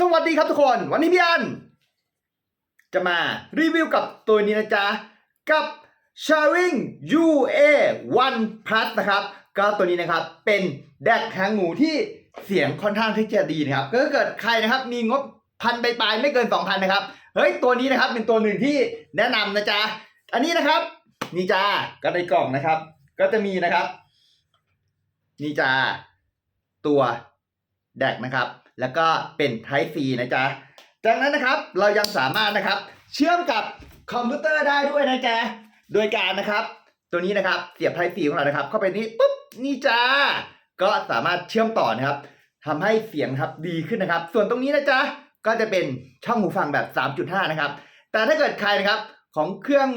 สวัสดีครับทุกคน วันนี้พี่อัน จะมารีวิวกับตัวนี้นะจ๊ะ กับ Sharing UA 1 Plus นะครับ ก็ตัวนี้นะครับเป็นแดกหางหมูที่เสียงค่อนข้างที่จะดีนะครับก็ถ้าเกิดใครนะครับมีงบพันปลายไม่เกิน 2,000 นะครับ เฮ้ย ตัวนี้นะครับเป็นตัวหนึ่งที่แนะนำนะจ๊ะ อันนี้นะครับ นี่จ้าก็ในกล่องนะครับ ก็จะมีนะครับ นี่จ้าตัวแดกนะครับ แล้วก็เป็น Type C นะจ๊ะจากนั้นนะครับเรายังสามารถนะครับเชื่อมกับคอมพิวเตอร์ได้ด้วยนะจ๊ะโดยการนะครับ ตัวนี้นะครับเสียบ Type C ของเรานะครับ เข้าไปนี้ปุ๊บนี่จ้าก็สามารถเชื่อมต่อนะครับทำให้เสียงครับดีขึ้นนะครับ ส่วนตรงนี้นะจ๊ะก็จะเป็นช่องหูฟังแบบ 3.5 นะครับ แต่ถ้าเกิดใครนะครับของเครื่อง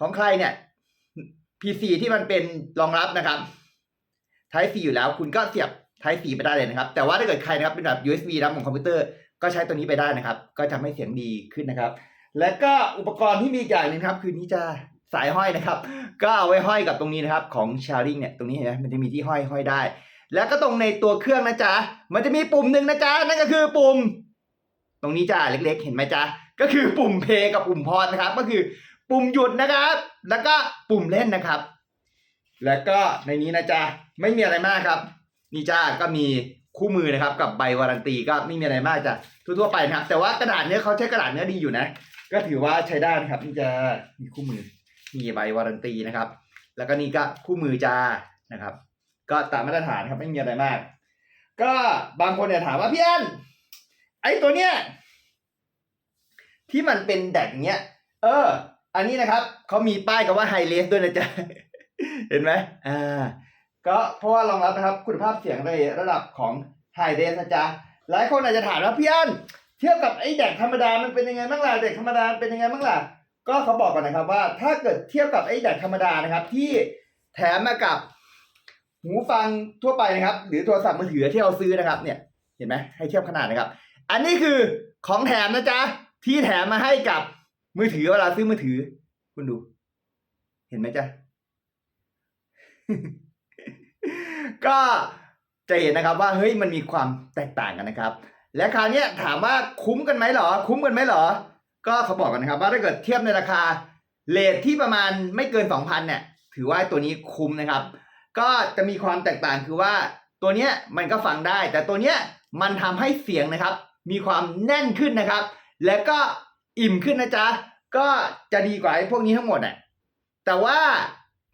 ของใครเนี่ย PC ที่มันเป็นรองรับนะครับ Type C อยู่แล้วคุณก็เสียบ Type C ไปได้เลยนะครับ แต่ว่าถ้าเกิดใครนะครับเป็นแบบ USB รับของคอมพิวเตอร์ก็ใช้ตัวนี้ไปได้นะครับ ก็ทำให้เสียงดีขึ้นนะครับ และก็อุปกรณ์ที่มีอย่างนึงครับ คือนี่จะสายห้อยนะครับ ก็เอาไว้ห้อยกับตรงนี้นะครับ ของ Sharing เนี่ยตรงนี้เห็นไหมมันจะมีที่ห้อยห้อยได้ แล้วก็ตรงในตัวเครื่องนะจ๊ะมันจะมีปุ่มหนึ่งนะจ๊ะนั่นก็คือปุ่ม ตรงนี้จ้าเล็ก ๆ เห็นไหมจ๊ะก็คือปุ่มเพลกับปุ่มพอนะครับ ก็คือปุ่มหยุดนะครับ แล้วก็ปุ่มเล่นนะครับ แล้วก็ในนี้นะจ๊ะไม่มีอะไรมากครับ นี่จ้าก็มีคู่มือนะครับกับใบวารันตีก็ไม่มีอะไรมากจ้ะทั่วๆไปนะครับ แต่ว่ากระดาษเนี้ยเขาใช้กระดาษเนื้อดีอยู่นะ ก็ถือว่าใช้ได้นะครับนี่จะมีคู่มือมีใบวารันตีนะครับ แล้วก็นี่ก็คู่มือจ้านะครับ ก็ตามมาตรฐานครับไม่มีอะไรมาก ก็บางคนเนี่ยถามว่าพี่อันไอ้ตัวเนี้ยที่มันเป็นแดกเนี้ย เออ อันนี้นะครับเขามีป้ายกับว่าไฮเลสด้วยนะจ๊ะ เห็นไหมอ่า ก็เพราะว่ารองรับนะครับคุณภาพเสียงในระดับของไฮเดสนะจ๊ะหลายคนอาจจะถามว่าพี่อันเทียบกับไอ้แดกธรรมดามันเป็นยังไงบ้างล่ะแดกธรรมดาเป็นยังไงบ้างล่ะก็เขาบอกก่อนนะครับว่าถ้าเกิดเทียบกับไอ้แดกธรรมดานะครับที่แถมมากับหูฟังทั่วไปนะครับ หรือโทรศัพท์มือถือที่เราซื้อนะครับ เนี่ยเห็นไหมให้เทียบขนาดนะครับ อันนี้คือของแถมนะจ๊ะที่แถมมาให้กับมือถือเวลาซื้อมือถือ คุณดู เห็นไหมจ๊ะ ก็จะเห็นนะครับว่าเฮ้ยมันมีความแตกต่างกันนะครับ และคราวนี้ถามว่าคุ้มกันไหมหรอ คุ้มกันไหมหรอ ก็เขาบอกกันนะครับ ว่าถ้าเกิดเทียบในราคาเลทที่ประมาณไม่เกิน 2,000เนี่ยถือว่าตัวนี้คุ้มนะครับ ก็จะมีความแตกต่างคือว่าตัวเนี้ยมันก็ฟังได้ แต่ตัวเนี้ยมันทำให้เสียงนะครับ มีความแน่นขึ้นนะครับ และก็อิ่มขึ้นนะจ๊ะก็จะดีกว่าไอ้พวกนี้ทั้งหมดอะแต่ว่า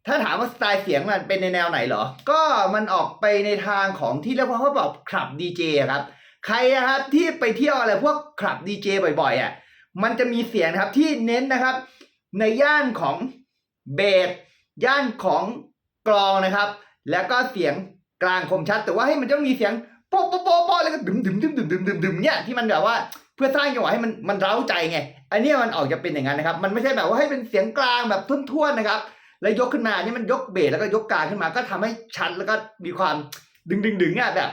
ถ้าถามว่าสไตล์เสียงมันเป็นในแนวไหนเหรอ ก็มันออกไปในทางของที่เรียกว่าเขาบอกคลับดีเจครับ ใครนะครับที่ไปเที่ยวอะไรพวกคลับดีเจบ่อยๆอะ มันจะมีเสียงครับที่เน้นนะครับ ในย่านของเบสย่านของกลองนะครับ แล้วก็เสียงกลางคมชัด แต่ว่าให้มันต้องมีเสียงโป๊ะโป๊ะโป๊ะโป๊ะแล้วก็ดึมดึมดึมดึมดึมดึมดึมเนี่ยที่มันแบบว่าเพื่อสร้างจังหวะให้มันมันเร้าใจไง อันนี้มันออกจะเป็นอย่างนั้นนะครับ มันไม่ใช่แบบว่าให้เป็นเสียงกลางแบบทุ่นๆนะครับ แล้วยกขึ้นมาอันนี่มันยกเบสแล้วก็ยกกลางขึ้นมา ก็ทำให้ชัดแล้วก็มีความดึงดึงดึงอะแบบ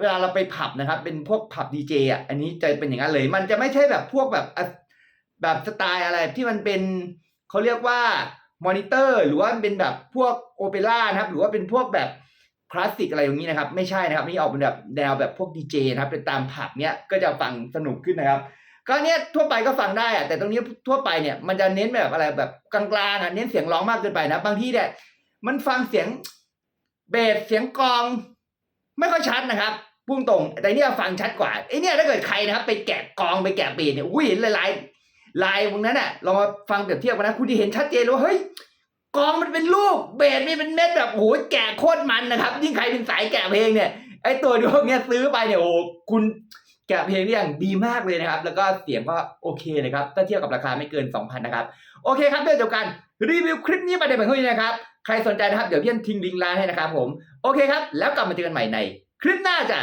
เวลาเราไปผับนะครับ เป็นพวกผับดีเจอะอันนี้จะเป็นอย่างนั้นเลย มันจะไม่ใช่แบบพวกแบบแบบสไตล์อะไรที่มันเป็นเขาเรียกว่ามอนิเตอร์ หรือว่าเป็นแบบพวกโอเปร่านะครับ หรือว่าเป็นพวกแบบคลาสสิกอะไรอย่างนี้นะครับ ไม่ใช่นะครับนี่ออกเป็นแบบแนวแบบพวกดีเจนะครับเป็นตามผับเนี้ยก็จะฟังสนุกขึ้นนะครับ ก็เนี้ยทั่วไปก็ฟังได้อะแต่ตรงนี้ทั่วไปเนี่ยมันจะเน้นแบบอะไรแบบกลางๆอะเน้นเสียงร้องมากเกินไปนะบางที่เนี่ยมันฟังเสียงเบสเสียงกอง ไม่ค่อยชัดนะครับพุ่งตรงแต่เนี่ยฟังชัดกว่าไอ้เนี่ยถ้าเกิดใครนะครับ ไปแกะกองไปแกะเบสเนี่ยอุ้ยเห็นลายลายตรงนั้นน่ะลองมาฟังเปรียบเทียบกันนะคุณจะเห็นชัดเจนเลยว่าเฮ้ยกองมันเป็นลูกเบสนี่เป็นเม็ดแบบโอ้โหแกะโคตรมันนะครับยิ่งใครเป็นสายแกะเพลงเนี่ยไอ้ตัวพวกเนี้ยซื้อไปเนี่ยโอ้คุณ แกะเพลงได้อย่างดีมากเลยนะครับ แล้วก็เสียงก็โอเคนะครับ ถ้าเทียบกับราคาไม่เกิน 2,000 นะครับ โอเคครับเดี๋ยวจบกันรีวิวคลิปนี้มาในแบบนี้นะครับ ใครสนใจนะครับ เดี๋ยวเพี่อนทิ้งลิงก์ไลน์ให้นะครับผม โอเคครับ แล้วกลับมาเจอกันใหม่ใน คลิปหน้าจ้ะ